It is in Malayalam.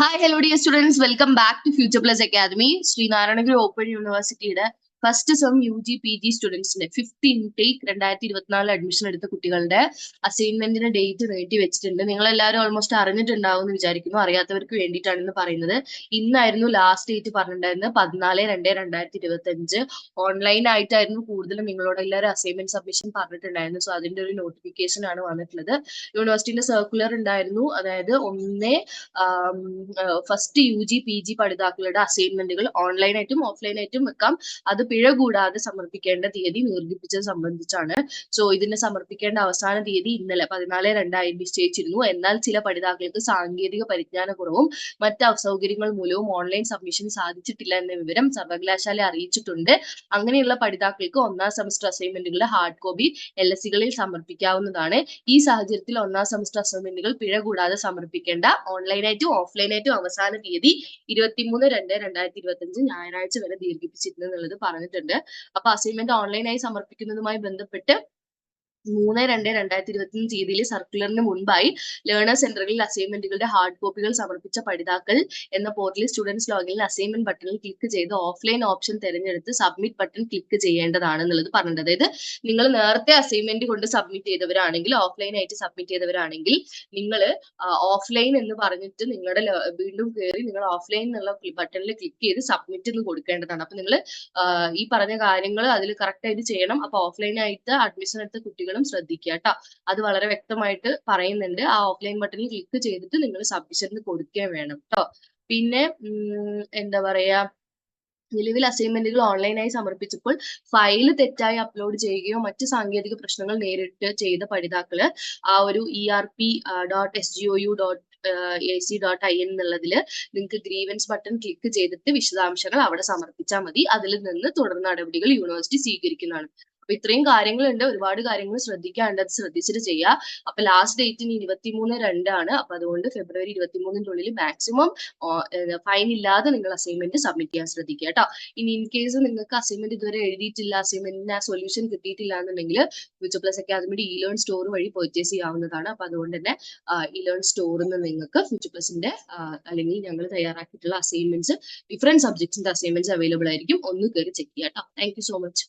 Hi hello dear students welcome back to future plus academy Sreenarayanaguru open യൂണിവേഴ്സിറ്റിയുടെ first sem U G P G സ്റ്റുഡൻസിന്റെ fifth intake രണ്ടായിരത്തി ഇരുപത്തിനാലിൽ അഡ്മിഷൻ എടുത്ത കുട്ടികളുടെ അസൈൻമെന്റിന്റെ ഡേറ്റ് നീട്ടി വെച്ചിട്ടുണ്ട്. നിങ്ങൾ എല്ലാവരും ഓൾമോസ്റ്റ് അറിഞ്ഞിട്ടുണ്ടാവും എന്ന് വിചാരിക്കുന്നു. അറിയാത്തവർക്ക് വേണ്ടിയിട്ടാണ് ഇന്ന് പറയുന്നത്. ഇന്നായിരുന്നു ലാസ്റ്റ് ഡേറ്റ് പറഞ്ഞിട്ടുണ്ടായിരുന്നത്. പതിനാല് രണ്ട് രണ്ടായിരത്തി ഇരുപത്തി അഞ്ച് ഓൺലൈൻ ആയിട്ടായിരുന്നു കൂടുതലും നിങ്ങളോട് എല്ലാവരും അസൈൻമെന്റ് സബ്മിഷൻ പറഞ്ഞിട്ടുണ്ടായിരുന്നു സോ അതിന്റെ ഒരു നോട്ടിഫിക്കേഷൻ ആണ് വന്നിട്ടുള്ളത്. യൂണിവേഴ്സിറ്റിന്റെ സർക്കുലർ ഉണ്ടായിരുന്നു. അതായത് ഒന്ന് first U G P G പഠിതാക്കളുടെ അസൈൻമെന്റുകൾ ഓൺലൈൻ ആയിട്ടും ഓഫ്ലൈൻ ആയിട്ടും വെക്കാം. അത് പിഴ കൂടാതെ സമർപ്പിക്കേണ്ട തീയതി നിർദ്ദിപ്പിച്ചത് സംബന്ധിച്ചാണ്. സോ ഇതിന് സമർപ്പിക്കേണ്ട അവസാന തീയതി ഇന്നലെ പതിനാല് രണ്ടായി നിശ്ചയിച്ചിരുന്നു. എന്നാൽ ചില പഠിതാക്കൾക്ക് സാങ്കേതിക പരിജ്ഞാന കുറവും മറ്റ് അസൗകര്യങ്ങൾ മൂലവും ഓൺലൈൻ സബ്മിഷൻ സാധിച്ചിട്ടില്ല എന്ന വിവരം സർവകലാശാല അറിയിച്ചിട്ടുണ്ട്. അങ്ങനെയുള്ള പഠിതാക്കൾക്ക് ഒന്നാം സെമസ്റ്റർ അസൈൻമെന്റുകളുടെ ഹാർഡ് കോപ്പി എൽ എസ് സികളിൽ സമർപ്പിക്കാവുന്നതാണ്. ഈ സാഹചര്യത്തിൽ ഒന്നാം സെമസ്റ്റർ അസൈൻമെന്റുകൾ പിഴ കൂടാതെ സമർപ്പിക്കേണ്ട ഓൺലൈനായിട്ടും ഓഫ്ലൈനായിട്ടും അവസാന തീയതി ഇരുപത്തിമൂന്ന് രണ്ട് രണ്ടായിരത്തി ഇരുപത്തി അഞ്ച് ഞായറാഴ്ച വരെ ദീർഘിപ്പിച്ചിരുന്നു എന്നുള്ളത് പറഞ്ഞിട്ടുണ്ട്. അപ്പൊ അസൈൻമെന്റ് ഓൺലൈനായി സമർപ്പിക്കുന്നതുമായി ബന്ധപ്പെട്ട് മൂന്ന് രണ്ട് രണ്ടായിരത്തി ഇരുപത്തിയൊന്ന് തീയതിയിൽ സർക്കുലറിന് മുൻപായി ലേണേഴ്സ് സെന്ററുകളിൽ അസൈൻമെന്റുകളുടെ ഹാർഡ് കോപ്പികൾ സമർപ്പിച്ച പഠിതാക്കൾ എന്ന പോർട്ടലിൽ സ്റ്റുഡൻസ് ലോഗിനിൽ അസൈൻമെന്റ് ബട്ടണിൽ ക്ലിക്ക് ചെയ്ത് ഓഫ്ലൈൻ ഓപ്ഷൻ തിരഞ്ഞെടുത്ത് സബ്മിറ്റ് ബട്ടൺ ക്ലിക്ക് ചെയ്യേണ്ടതാണ് എന്നുള്ളത് പറഞ്ഞത് അതായത് നിങ്ങൾ നേരത്തെ അസൈൻമെന്റ് കൊണ്ട് സബ്മിറ്റ് ചെയ്തവരാണെങ്കിൽ ഓഫ്ലൈൻ ആയിട്ട് സബ്മിറ്റ് ചെയ്തവരാണെങ്കിൽ നിങ്ങൾ ഓഫ്ലൈൻ എന്ന് പറഞ്ഞിട്ട് നിങ്ങളുടെ വീണ്ടും കയറി നിങ്ങൾ ഓഫ്ലൈൻ എന്നുള്ള ബട്ടണിൽ ക്ലിക്ക് ചെയ്ത് സബ്മിറ്റ് എന്ന് കൊടുക്കേണ്ടതാണ്. അപ്പൊ നിങ്ങൾ ഈ പറഞ്ഞ കാര്യങ്ങൾ അതിൽ കറക്റ്റ് ആയിട്ട് ചെയ്യണം. അപ്പൊ ഓഫ്ലൈൻ ആയിട്ട് അഡ്മിഷൻ എടുത്ത കുട്ടികളും ശ്രദ്ധിക്കുക കേട്ടോ അത് വളരെ വ്യക്തമായിട്ട് പറയുന്നുണ്ട്. ആ ഓഫ്ലൈൻ ബട്ടണിൽ ക്ലിക്ക് ചെയ്തിട്ട് നിങ്ങൾ സബ്മിഷന് കൊടുക്കുകയും വേണം കേട്ടോ പിന്നെ എന്താ പറയാ നിലവിൽ അസൈൻമെന്റുകൾ ഓൺലൈനായി സമർപ്പിച്ചപ്പോൾ ഫയൽ തെറ്റായി അപ്ലോഡ് ചെയ്യുകയോ മറ്റ് സാങ്കേതിക പ്രശ്നങ്ങൾ നേരിട്ട് ചെയ്ത പഠിതാക്കൾ ആ ഒരു E R P dot S G O U dot A C dot I N എന്നുള്ളതിൽ നിങ്ങൾക്ക് ഗ്രീവൻസ് ബട്ടൺ ക്ലിക്ക് ചെയ്തിട്ട് വിശദാംശങ്ങൾ അവിടെ സമർപ്പിച്ചാൽ മതി. അതിൽ നിന്ന് തുടർ നടപടികൾ യൂണിവേഴ്സിറ്റി സ്വീകരിക്കുന്നതാണ്. അപ്പൊ ഇത്രയും കാര്യങ്ങളുണ്ട്. ഒരുപാട് കാര്യങ്ങൾ ശ്രദ്ധിക്കാണ്ട് അത് ശ്രദ്ധിച്ചിട്ട് ചെയ്യുക അപ്പൊ ലാസ്റ്റ് ഡേറ്റ് ഇനി ഇരുപത്തിമൂന്ന് രണ്ടാണ്. അപ്പൊ അതുകൊണ്ട് ഫെബ്രുവരി ഇരുപത്തിമൂന്നിന്റെ ഉള്ളിൽ മാക്സിമം ഫൈൻ ഇല്ലാതെ നിങ്ങൾ അസൈൻമെന്റ് സബ്മിറ്റ് ചെയ്യാൻ ശ്രദ്ധിക്കുക കേട്ടോ. ഇനി ഇൻ കേസ് നിങ്ങൾക്ക് അസൈൻമെന്റ് ഇതുവരെ എഴുതിയിട്ടില്ല അസൈൻമെന്റിന് ആ സൊല്യൂഷൻ കിട്ടിയിട്ടില്ല എന്നുണ്ടെങ്കിൽ ഫ്യൂച്ചർ പ്ലസ് അക്കാദമിയുടെ ഇ ലേൺ സ്റ്റോർ വഴി പർച്ചേസ് ചെയ്യാവുന്നതാണ്. അപ്പൊ അതുകൊണ്ട് തന്നെ ഇ ലേൺ സ്റ്റോറിൽ നിന്ന് നിങ്ങൾക്ക് ഫ്യൂച്ചർ പ്ലസിന്റെ അല്ലെങ്കിൽ ഞങ്ങൾ തയ്യാറാക്കിയിട്ടുള്ള അസൈൻമെന്റ്സ് ഡിഫറെന്റ് സബ്ജക്ട്സിന്റെ അസൈൻമെന്റ്സ് അവൈലബിൾ ആയിരിക്കും. ഒന്ന് കയറി ചെക്ക് ചെയ്യാം കേട്ടോ. Thank you so much